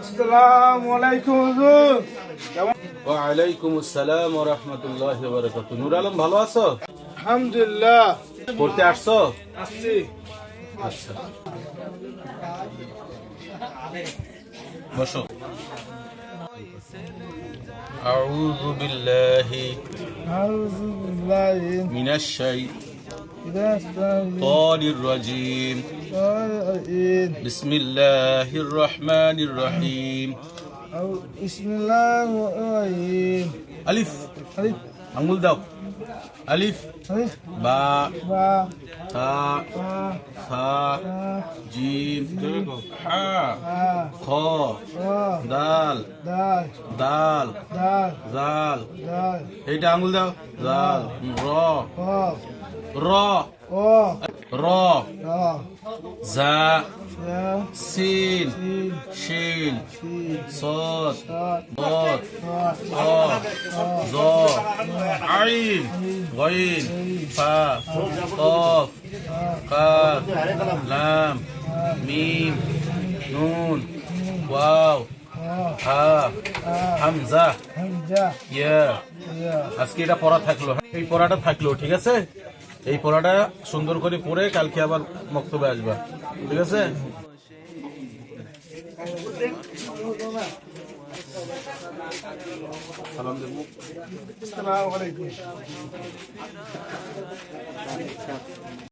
আসসালামু আলাইকুম হুজুর। কেমন? ওয়ালাইকুম আসসালাম ওয়া রাহমাতুল্লাহি ওয়া বারাকাতুহু। নূর আলম ভালো আছো? আলহামদুলিল্লাহ। পড়তে আসছো? আসছি। আচ্ছা। বসো। طال الرجيم. بسم الله الرحمن الرحيم. بسم الله الرحيم. ألف. ألف. أنقول داو. আলিফ। বা তা সা জিম হা খ দাল দাল জাল। এইটা আঙুল দাও। জাল র। র র জা সিন শিন সদ দ জ আইন গইন ফা কফ কাফ লাম মিম নুন ওয়াও হা হামজা ইয়া। আজকে এটা পড়া থাকল হ্যাঁ, এই পড়াটা থাকল ঠিক আছে? এই পড়াটা সুন্দর করে পড়ে কালকে আবার বক্তব্যে আসবা ঠিক আছে? সালাম দেবো আসসালামু আলাইকুম